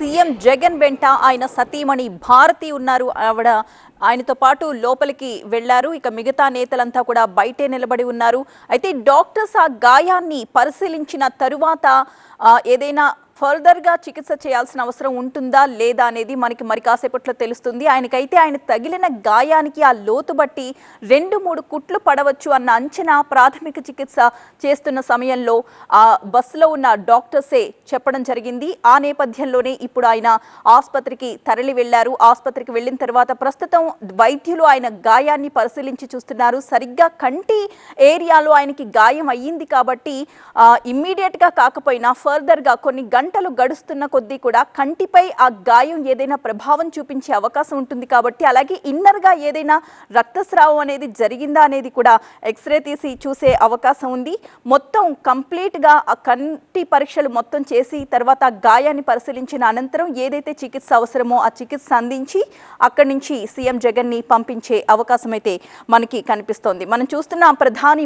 CM Jagan వెంట ఆయన సతీమణి భారతి ఉన్నారు. ఆవిడ ఆయనతో పాటు లోపలికి వెళ్ళారు ఇక మిగతా నేతలంతా కూడా బయటే నిలబడి ఉన్నారు. అయితే డాక్టర్స్ ఆ గాయాన్ని పరిశీలించిన తరువాత ఏదైనా ఫర్దర్గా చికిత్స చేయాల్సిన అవసరం ఉంటుందా లేదా అనేది మనకి మరి కాసేపట్లో తెలుస్తుంది. ఆయనకైతే ఆయన తగిలిన గాయానికి ఆ లోతు బట్టి రెండు మూడు కుట్లు పడవచ్చు అన్న అంచనా ప్రాథమిక చికిత్స చేస్తున్న సమయంలో ఆ బస్సులో ఉన్న డాక్టర్సే చెప్పడం జరిగింది. ఆ నేపథ్యంలోనే ఇప్పుడు ఆయన ఆసుపత్రికి తరలి వెళ్ళారు ఆసుపత్రికి వెళ్ళిన తర్వాత ప్రస్తుతం వైద్యులు ఆయన గాయాన్ని పరిశీలించి చూస్తున్నారు. సరిగ్గా కంటి ఏరియాలో ఆయనకి గాయం అయ్యింది కాబట్టి ఇమ్మీడియట్గా కాకపోయినా ఫర్దర్గా కొన్ని గంటలు గడుస్తున్న కొద్దీ కూడా కంటిపై ఆ గాయం ఏదైనా ప్రభావం చూపించే అవకాశం ఉంటుంది కాబట్టి అలాగే ఇన్నర్గా ఏదైనా రక్తస్రావం అనేది జరిగిందా అనేది కూడా ఎక్స్రే తీసి చూసే అవకాశం ఉంది. మొత్తం కంప్లీట్గా ఆ కంటి పరీక్షలు మొత్తం చేసి తర్వాత గాయాన్ని పరిశీలించిన అనంతరం ఏదైతే చికిత్స అవసరమో ఆ చికిత్స అందించి అక్కడి నుంచి సీఎం జగన్ని పంపించే అవకాశం అయితే మనకి కనిపిస్తోంది. మనం చూస్తున్న ప్రధాని